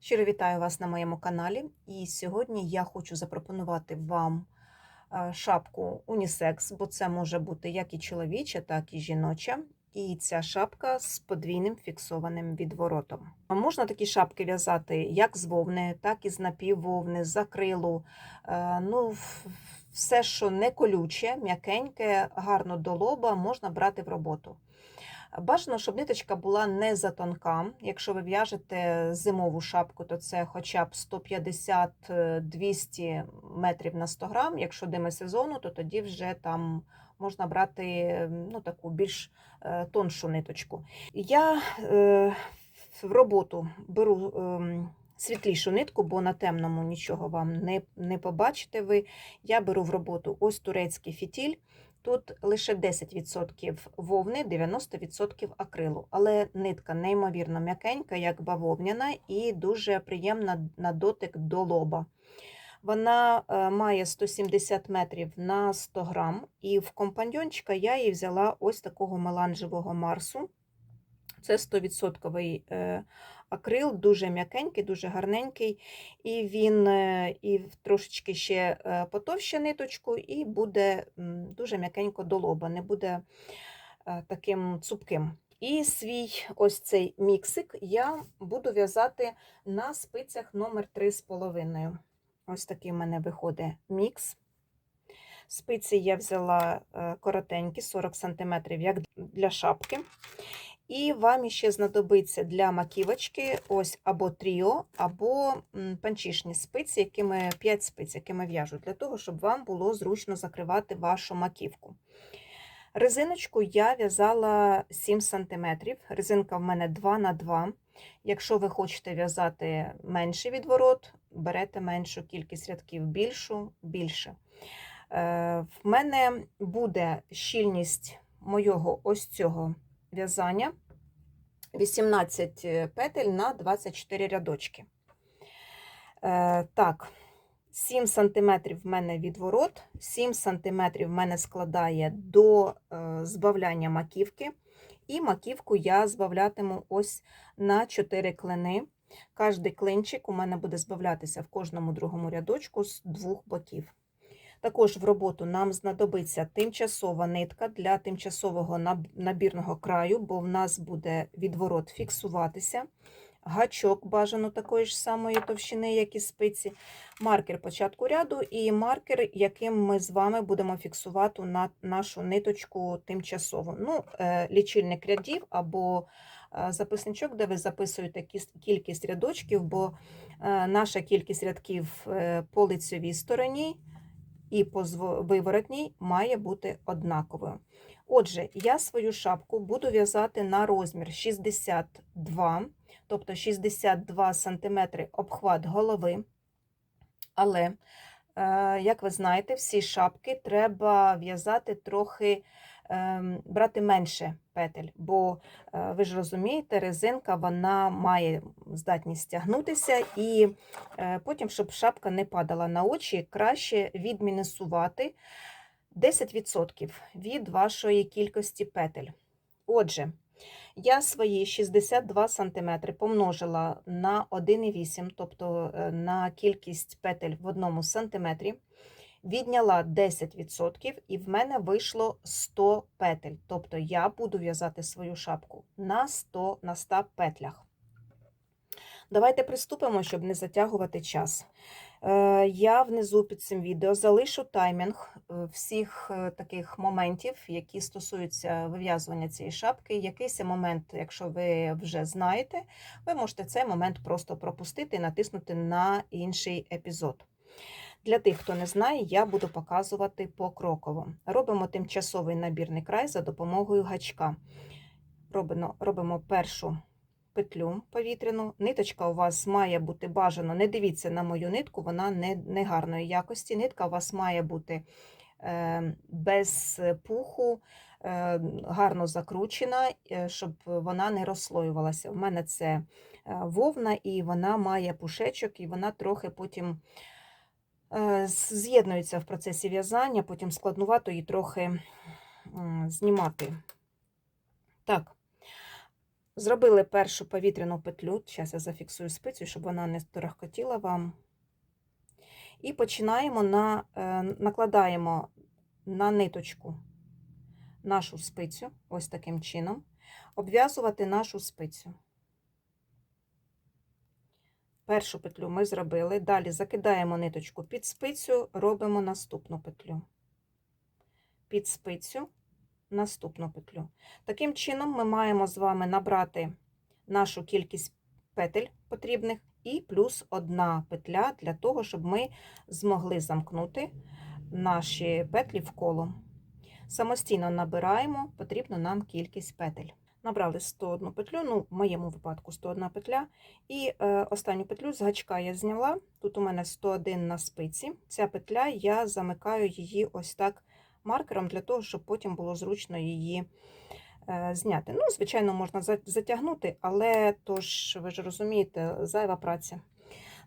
Щиро вітаю вас на моєму каналі. І сьогодні я хочу запропонувати вам е, шапку унісекс, бо це може бути як і чоловіча, так і жіноча. І ця шапка з подвійним фіксованим відворотом. Можна такі шапки в'язати як з вовни, так і з напіввовни, з акрилу. Е, Ну, все, що не колюче, м'якеньке, гарно до лоба, можна брати в роботу. Бажано, щоб ниточка була не затонка. Якщо ви в'яжете зимову шапку, то це хоча б 150-200 метрів на 100 грам. Якщо дими сезону, то тоді вже там можна брати ну, таку більш е, тоншу ниточку. Я е, в роботу беру ем, світлішу нитку, бо на темному нічого вам не, не побачите ви. Я беру в роботу ось турецький фітіль. Тут лише 10% вовни, 90% акрилу, але нитка неймовірно м'якенька, як бавовняна, і дуже приємна на дотик до лоба. Вона е, має 170 метрів на 100 грам, і в компаньончика я її взяла ось такого меланжевого марсу. Це 100% е, акрил, дуже м'якенький, дуже гарненький, і він е, і трошечки ще е, потовще ниточку, і буде дуже м'якенько до лоба, не буде таким цупким. І свій ось цей міксик я буду в'язати на спицях номер 3,5. Ось такий в мене виходить мікс. Спиці я взяла коротенькі, 40 см, як для шапки. І вам ще знадобиться для маківочки ось або тріо, або панчішні спиці, якими 5 спиць, якими в'яжу, для того, щоб вам було зручно закривати вашу маківку. Резиночку я в'язала 7 см. Резинка в мене 2 на 2 Якщо ви хочете в'язати менший відворот, берете меншу кількість рядків, більшу більше. Е, В мене буде щільність моєго ось цього в'язання 18 петель на 24 рядочки. Е, Так, 7 см в мене відворот, 7 см в мене складає до е, збавляння маківки. І маківку я збавлятиму ось на 4 клини. Кожний клинчик у мене буде збавлятися в кожному другому рядочку з двох боків. Також в роботу нам знадобиться тимчасова нитка для тимчасового набірного краю, бо в нас буде відворот фіксуватися. Гачок бажано такої ж самої товщини, як і спиці, маркер початку ряду і маркер, яким ми з вами будемо фіксувати на нашу ниточку тимчасово. Ну, е, Лічильник рядів або е, записничок, де ви записуєте кількість рядочків, бо е, наша кількість рядків по лицевій стороні і по виворотній має бути однаковою. Отже, я свою шапку буду в'язати на розмір 62, тобто 62 см обхват голови. Але, е, як ви знаєте, всі шапки треба в'язати трохи, брати менше петель, бо е, ви ж розумієте, резинка вона має здатність стягнутися, і е, потім, щоб шапка не падала на очі, краще відмінусувати 10% від вашої кількості петель. Отже, я свої 62 см помножила на 1,8, тобто е, на кількість петель в одному сантиметрі, відняла 10%, і в мене вийшло 100 петель. Тобто я буду в'язати свою шапку на 100 на 100 петлях. Давайте приступимо, щоб не затягувати час. Е, я внизу під цим відео залишу таймінг е, всіх е, таких моментів, які стосуються вив'язування цієї шапки. Якийсь момент, якщо ви вже знаєте, ви можете цей момент просто пропустити і натиснути на інший епізод. Для тих, хто не знає, я буду показувати покроково. Робимо тимчасовий набірний край за допомогою гачка. Робимо, робимо першу петлю повітряну. Ниточка у вас має бути бажано, не дивіться на мою нитку, вона не, не гарної якості. Нитка у вас має бути е, без пуху, е, гарно закручена, е, щоб вона не розслоювалася. У мене це вовна, і вона має пушечок, і вона трохи потім. Е, з'єднується в процесі в'язання, потім складнувато її трохи знімати. Так, Зробили першу повітряну петлю. Зараз я зафіксую спицю, щоб вона не торохкотіла вам. І починаємо на, е, накладаємо на ниточку нашу спицю, ось таким чином, обв'язувати нашу спицю. Першу петлю ми зробили, далі закидаємо ниточку під спицю, робимо наступну петлю. Під спицю, наступну петлю. Таким чином, ми маємо з вами набрати нашу кількість петель потрібних і плюс одна петля для того, щоб ми змогли замкнути наші петлі в коло. Самостійно набираємо потрібну нам кількість петель. Набрали 101 петлю, ну, в моєму випадку 101 петля. І е, останню петлю з гачка я зняла. Тут у мене 101 на спиці. Ця петля я замикаю її ось так маркером, для того, щоб потім було зручно її е, зняти. Ну, звичайно, можна затягнути, але тож, ви ж розумієте, зайва праця.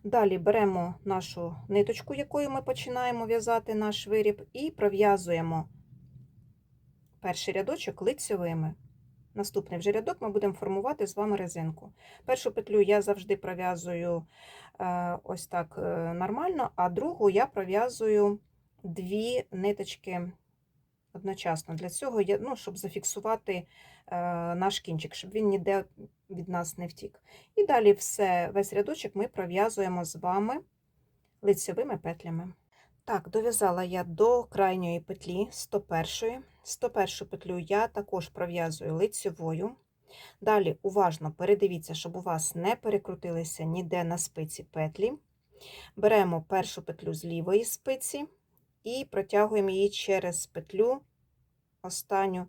Далі беремо нашу ниточку, якою ми починаємо в'язати наш виріб, і пров'язуємо перший рядочок лицьовими. Наступний вже рядок ми будемо формувати з вами резинку. Першу петлю я завжди пров'язую е, ось так е, нормально, а другу я пров'язую дві ниточки одночасно. Для цього я, ну, щоб зафіксувати е, наш кінчик, щоб він ніде від нас не втік. І далі все, весь рядочок ми пров'язуємо з вами лицевими петлями. Так, дов'язала я до крайньої петлі 101. 101 петлю я також пров'язую лицевою. Далі уважно передивіться, щоб у вас не перекрутилися ніде на спиці петлі. Беремо першу петлю з лівої спиці і протягуємо її через петлю останню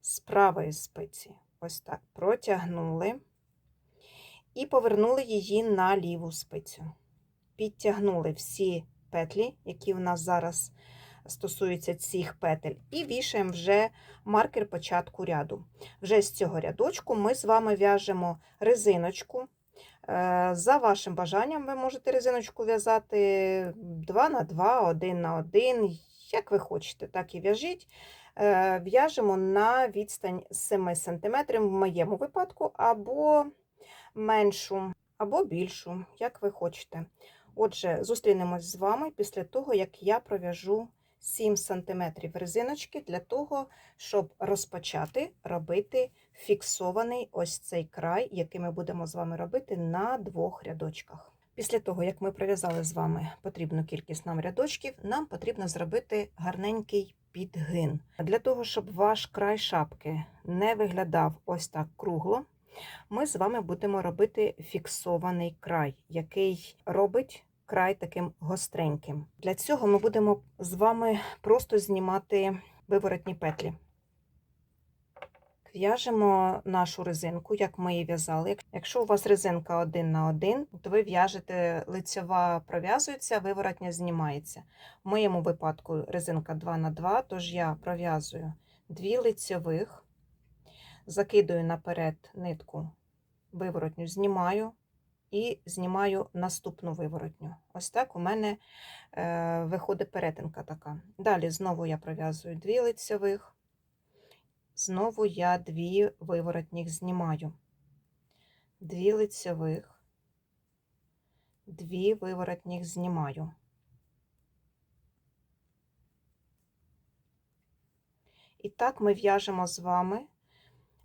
з правої спиці. Ось так протягнули і повернули її на ліву спицю. Підтягнули всі петлі, які в нас зараз стосуються цих петель, і вішаємо вже маркер початку ряду. Вже з цього рядочку ми з вами в'яжемо резиночку. Е, За вашим бажанням, ви можете резиночку в'язати 2 на 2, 1 на 1, як ви хочете, так і в'яжіть. Е, В'яжемо на відстань 7 см в моєму випадку, або меншу, або більшу, як ви хочете. Отже, зустрінемось з вами після того, як я пров'яжу 7 см резиночки для того, щоб розпочати робити фіксований ось цей край, який ми будемо з вами робити на двох рядочках. Після того, як ми пров'язали з вами потрібну кількість нам рядочків, нам потрібно зробити гарненький підгин. Для того, щоб ваш край шапки не виглядав ось так кругло, ми з вами будемо робити фіксований край, який робить край таким гостреньким. Для цього ми будемо з вами просто знімати виворотні петлі. В'яжемо нашу резинку, як ми її в'язали. Якщо у вас резинка 1 на 1, то ви в'яжете лицьова пров'язується, виворотня знімається. В моєму випадку резинка 2 на 2, тож я пров'язую дві лицьових, закидую наперед нитку виворотню, знімаю і знімаю наступну виворотню. Ось так у мене е, виходить перетинка така. Далі знову я пров'язую дві лицьових. Знову я дві виворотніх знімаю. Дві лицьових, дві виворотніх знімаю. І так ми в'яжемо з вами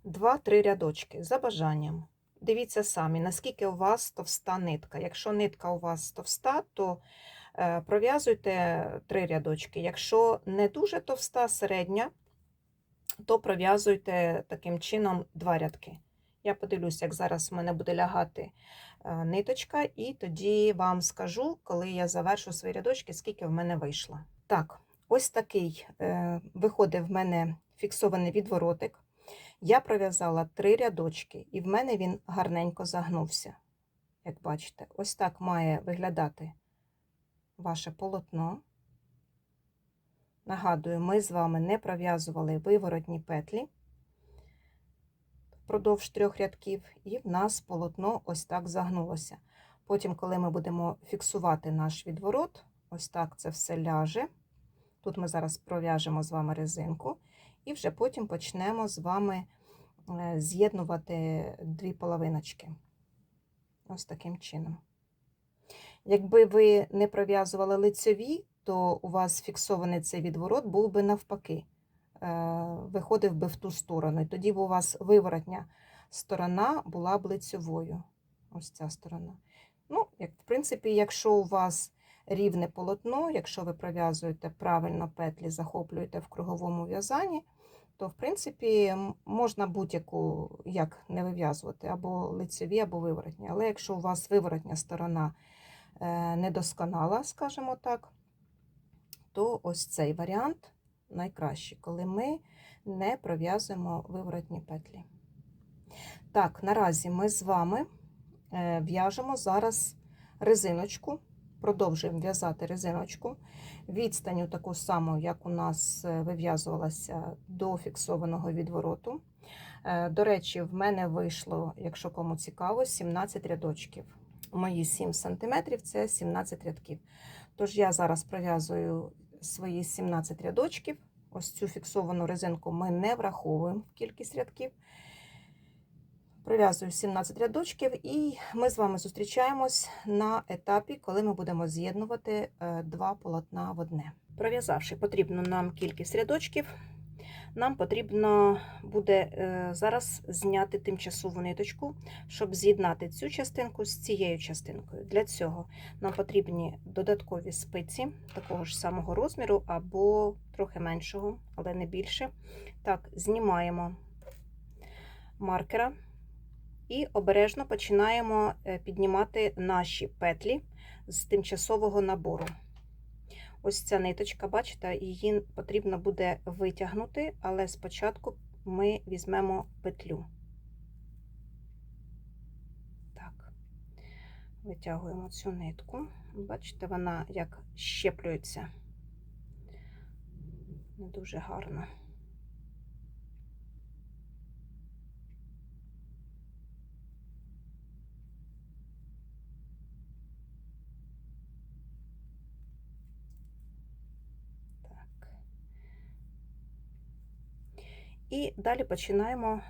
2-3 рядочки за бажанням. Дивіться самі, наскільки у вас товста нитка. Якщо нитка у вас товста, то е, пров'язуйте 3 рядочки. Якщо не дуже товста, середня, то пров'язуйте таким чином два рядки. Я подивлюся, як зараз в мене буде лягати е, ниточка, і тоді вам скажу, коли я завершу свої рядочки, скільки в мене вийшло. Так, ось такий е, виходить в мене фіксований відворотик. Я пров'язала три рядочки, і в мене він гарненько загнувся. Як бачите, ось так має виглядати ваше полотно. Нагадую, ми з вами не пров'язували виворотні петлі впродовж трьох рядків, і в нас полотно ось так загнулося. Потім, коли ми будемо фіксувати наш відворот, ось так це все ляже. Тут ми зараз пров'яжемо з вами резинку, і вже потім почнемо з вами е, з'єднувати дві половиночки. Ось таким чином. Якби ви не пров'язували лицьові, то у вас фіксований цей відворот був би навпаки, е, виходив би в ту сторону. І тоді б у вас виворотня сторона була б лицьовою. Ось ця сторона. Ну, як, в принципі, якщо у вас рівне полотно, якщо ви пров'язуєте правильно петлі, захоплюєте в круговому в'язанні, то, в принципі, можна будь-яку як не вив'язувати, або лицеві, або виворотні. Але якщо у вас виворотня сторона е, недосконала, скажімо так, то ось цей варіант найкращий, коли ми не пров'язуємо виворотні петлі. Так, наразі ми з вами е, в'яжемо зараз резиночку, продовжуємо в'язати резиночку. Відстаню таку саму, як у нас е, вив'язувалася до фіксованого відвороту. Е, До речі, в мене вийшло, якщо кому цікаво, 17 рядочків. Мої 7 см це 17 рядків. Тож я зараз пров'язую свої 17 рядочків. Ось цю фіксовану резинку ми не враховуємо в кількість рядків. Пров'язую 17 рядочків, і ми з вами зустрічаємось на етапі, коли ми будемо з'єднувати е, два полотна в одне. Пров'язавши потрібну нам кількість рядочків, нам потрібно буде е, зараз зняти тимчасову ниточку, щоб з'єднати цю частинку з цією частинкою. Для цього нам потрібні додаткові спиці такого ж самого розміру або трохи меншого, але не більше. Так, знімаємо маркера. І обережно починаємо е, піднімати наші петлі з тимчасового набору. Ось ця ниточка, бачите, її потрібно буде витягнути, але спочатку ми візьмемо петлю. Так, витягуємо цю нитку. Бачите, вона як щеплюється. Не дуже гарно. Так. І далі починаємо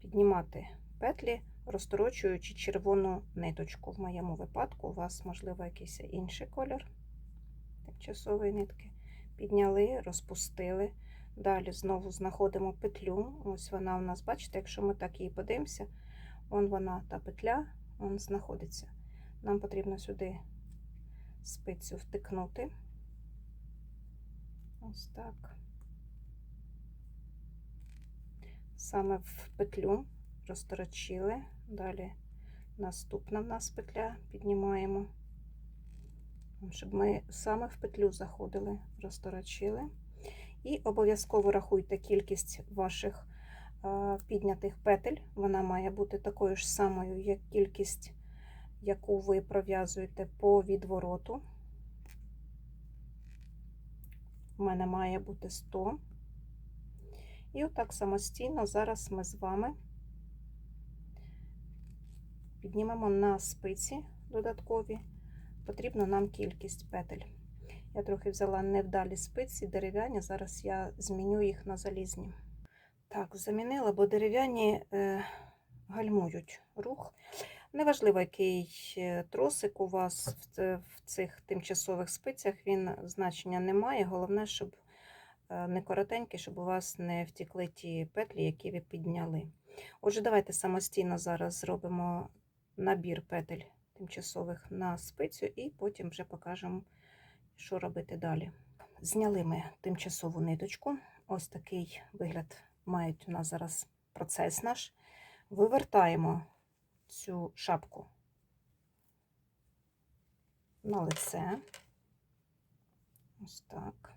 піднімати петлі, розторочуючи червону ниточку. В моєму випадку у вас, можливо, якийсь інший колір тимчасової нитки. Підняли, розпустили. Далі знову знаходимо петлю. Ось вона у нас, бачите, якщо ми так її подивимося, вон вона, та петля, вон знаходиться. Нам потрібно сюди спицю втикнути. Ось так. Саме в петлю розторочили. Далі наступна в нас петля піднімаємо, щоб ми саме в петлю заходили, розторочили. І обов'язково рахуйте кількість ваших а, піднятих петель. Вона має бути такою ж самою, як кількість, яку ви пров'язуєте по відвороту. У мене має бути 100. І отак самостійно зараз ми з вами піднімемо на спиці додаткові, потрібна нам кількість петель. Я трохи взяла невдалі спиці, дерев'яні, зараз я зміню їх на залізні. Так, замінила, бо дерев'яні е, гальмують рух. Неважливо, який е, тросик у вас в, в цих тимчасових спицях, він значення не має. Головне, щоб не коротенький, щоб у вас не втікли ті петлі, які ви підняли. Отже, давайте самостійно зараз зробимо набір петель тимчасових на спицю, і потім вже покажемо, що робити далі. Зняли ми тимчасову ниточку. Ось такий вигляд мають у нас зараз процес наш. Вивертаємо цю шапку на лице. Ось. Так,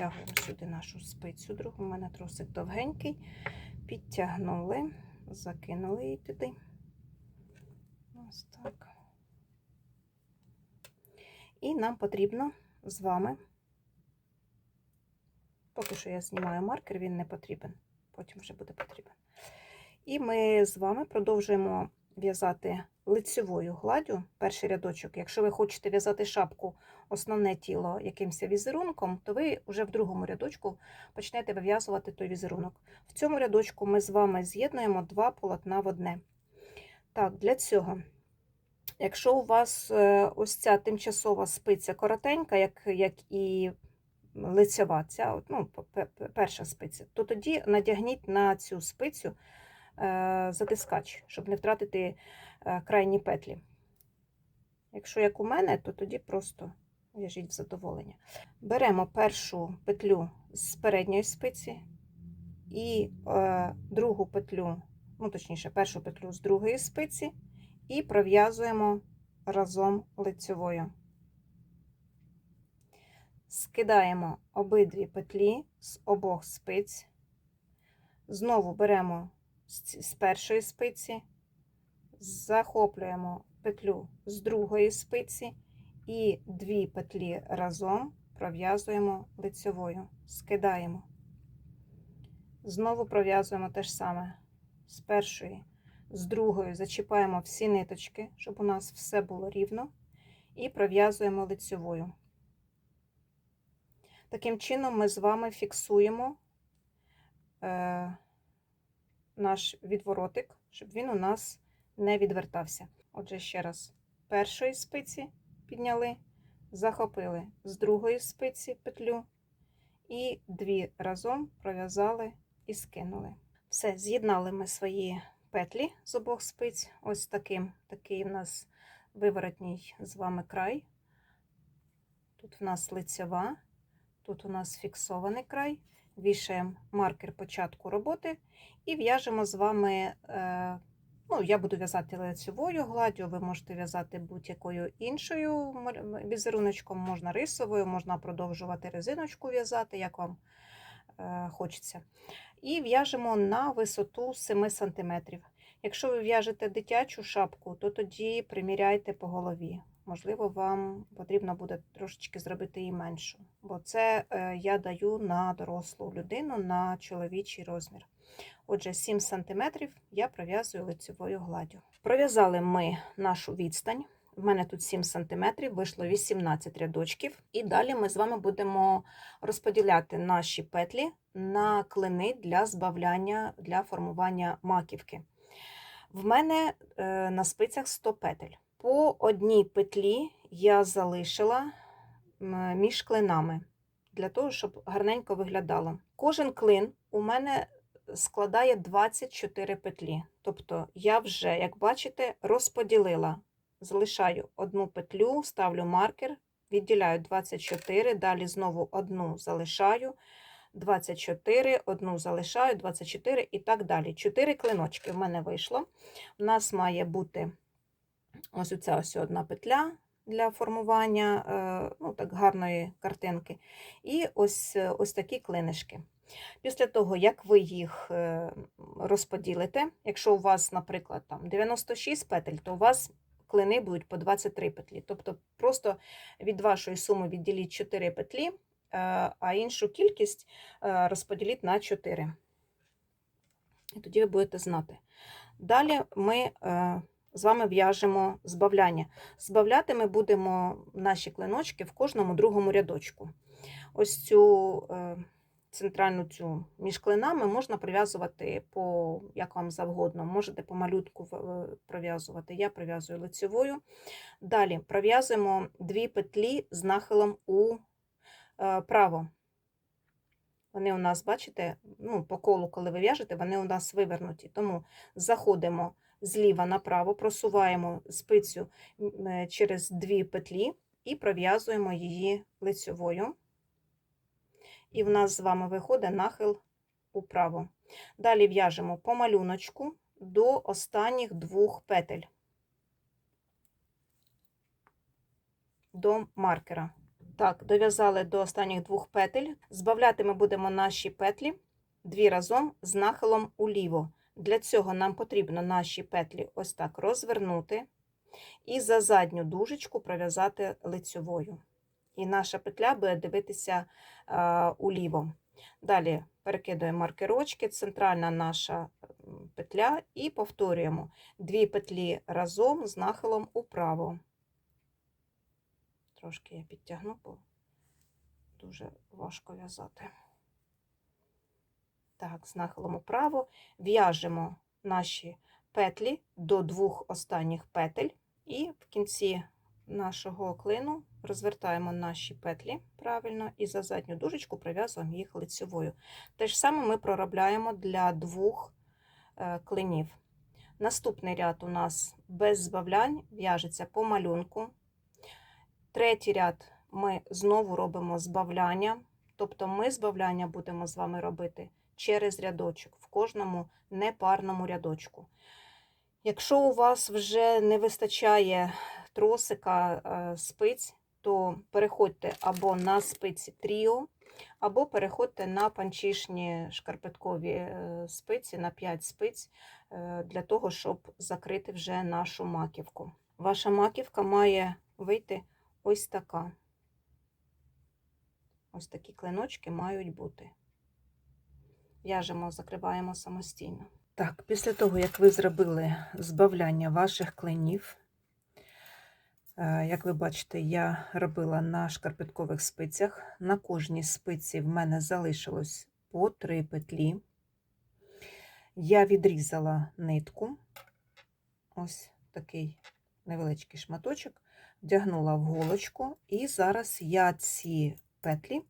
підтягуємо сюди нашу спицю другу. У мене тросик довгенький. Підтягнули, закинули її туди. Ось так. І нам потрібно з вами, поки що я знімаю маркер, він не потрібен, потім вже буде потрібен. І ми з вами продовжуємо в'язати лицевою гладдю перший рядочок. Якщо ви хочете в'язати шапку основне тіло якимось візерунком, то ви вже в другому рядочку почнете вив'язувати той візерунок. В цьому рядочку ми з вами з'єднуємо два полотна в одне. Так, для цього, якщо у вас е, ось ця тимчасова спиця коротенька, як, як і лицева, ця, ну, пе- пе- перша спиця, то тоді надягніть на цю спицю затискач, щоб не втратити е, крайні петлі. Якщо як у мене, то тоді просто в'яжіть в задоволення. Беремо першу петлю з передньої спиці і е, другу петлю, ну точніше, першу петлю з другої спиці, і пров'язуємо разом лицьовою. Скидаємо обидві петлі з обох спиць. Знову беремо з першої спиці, захоплюємо петлю з другої спиці і дві петлі разом пров'язуємо лицьовою, скидаємо. Знову пров'язуємо те ж саме з першої, з другої зачіпаємо всі ниточки, щоб у нас все було рівно, і пров'язуємо лицьовою. Таким чином, ми з вами фіксуємо е, наш відворотик, щоб він у нас не відвертався. Отже, ще раз, першої спиці підняли, захопили з другої спиці петлю і дві разом пров'язали і скинули. Все, з'єднали ми свої петлі з обох спиць. Ось таким, такий у нас виворотній з вами край. Тут в нас лицева, тут у нас фіксований край. Вішаємо маркер початку роботи і в'яжемо з вами. Е, ну, я буду в'язати лицевою гладдю, ви можете в'язати будь-якою іншою візеруночком, можна рисовою, можна продовжувати резиночку в'язати, як вам е, хочеться. І в'яжемо на висоту 7 см. Якщо ви в'яжете дитячу шапку, то тоді приміряйте по голові. Можливо, вам потрібно буде трошечки зробити її меншу, бо це е, я даю на дорослу людину на чоловічий розмір. Отже, 7 см я пров'язую лицевою гладдю. Пров'язали ми нашу відстань. В мене тут 7 см, вийшло 18 рядочків. І далі ми з вами будемо розподіляти наші петлі на клини для збавляння для формування маківки. В мене е, на спицях 100 петель. По одній петлі я залишила між клинами для того, щоб гарненько виглядало. Кожен клин у мене складає 24 петлі. Тобто я вже, як бачите, розподілила. Залишаю одну петлю, ставлю маркер, відділяю 24, далі знову одну залишаю, 24, одну залишаю, 24 і так далі. 4 клиночки в мене вийшло. У нас має бути ось оця ось одна петля для формування е, ну, так, гарної картинки. І ось, е, ось такі клинишки. Після того, як ви їх е, розподілите, якщо у вас, наприклад, там 96 петель, то у вас клини будуть по 23 петлі. Тобто просто від вашої суми відділіть 4 петлі, а іншу кількість розподіліть на 4. І тоді ви будете знати. Далі ми з вами в'яжемо збавляння. Збавляти ми будемо наші клиночки в кожному другому рядочку. Ось цю е, центральну цю між клинами можна прив'язувати по як вам завгодно. Можете по малютку е, пров'язувати. Я прив'язую лицевою. Далі пров'язуємо дві петлі з нахилом у е, право. Вони у нас, бачите, ну, по колу, коли ви в'яжете, вони у нас вивернуті. Тому заходимо зліва направо, просуваємо спицю е, через дві петлі і пров'язуємо її лицевою. І в нас з вами виходить нахил управо. Далі в'яжемо по малюночку до останніх двох петель до маркера. Так, дов'язали до останніх двох петель. Збавляти ми будемо наші петлі дві разом з нахилом уліво. Для цього нам потрібно наші петлі ось так розвернути і за задню дужечку пров'язати лицьовою. І наша петля буде дивитися а, уліво. Далі перекидуємо маркерочки, центральна наша петля і повторюємо дві петлі разом з нахилом управо. Трошки я підтягну, бо дуже важко в'язати. Так, з нахилом управо в'яжемо наші петлі до двох останніх петель, і в кінці нашого клину розвертаємо наші петлі правильно і за задню дужечку прив'язуємо їх лицьовою. Те ж саме ми проробляємо для двох е, клинів. Наступний ряд у нас без збавлянь в'яжеться по малюнку. Третій ряд ми знову робимо збавляння, тобто ми збавляння будемо з вами робити через рядочок в кожному непарному рядочку. Якщо у вас вже не вистачає тросика е, спиць, то переходьте або на спиці тріо, або переходьте на панчішні шкарпеткові е, спиці на 5 спиць е, для того, щоб закрити вже нашу маківку. Ваша маківка має вийти ось така. Ось такі клиночки мають бути. В'яжемо, закриваємо самостійно. Так, після того, як ви зробили збавляння ваших клинів, е, як ви бачите, я робила на шкарпеткових спицях. На кожній спиці в мене залишилось по три петлі. Я відрізала нитку, ось такий невеличкий шматочок, вдягнула в голочку, і зараз я ці петлі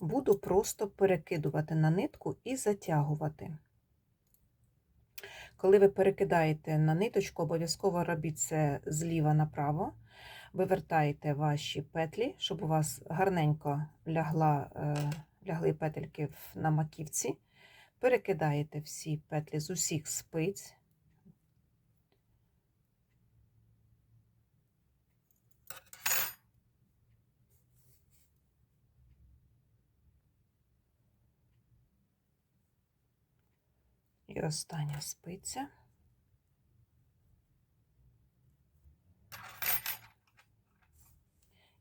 буду просто перекидувати на нитку і затягувати. Коли ви перекидаєте на ниточку, обов'язково робіть це зліва направо. Вивертаєте ваші петлі, щоб у вас гарненько лягла, е, лягли петельки на маківці. Перекидаєте всі петлі з усіх спиць. І остання спиця.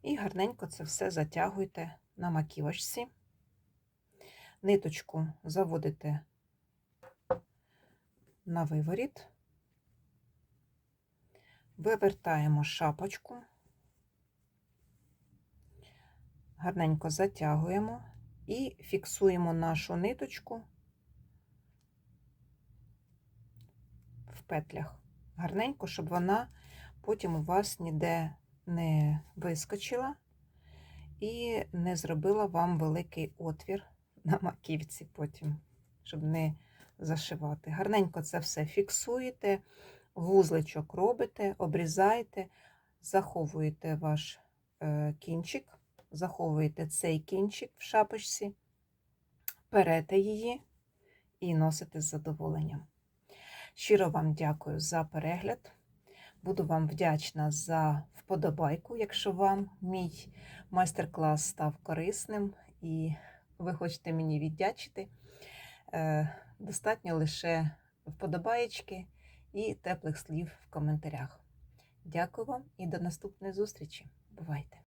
І гарненько це все затягуйте на маківочці. Ниточку заводите на виворіт, вивертаємо шапочку, гарненько затягуємо і фіксуємо нашу ниточку петлях. Гарненько, щоб вона потім у вас ніде не вискочила і не зробила вам великий отвір на маківці потім, щоб не зашивати. Гарненько це все фіксуєте, вузличок робите, обрізаєте, заховуєте ваш е, кінчик, заховуєте цей кінчик в шапочці, перете її і носите з задоволенням. Щиро вам дякую за перегляд. Буду вам вдячна за вподобайку, якщо вам мій майстер-клас став корисним і ви хочете мені віддячити. Е, Достатньо лише вподобаєчки і теплих слів в коментарях. Дякую вам і до наступної зустрічі. Бувайте!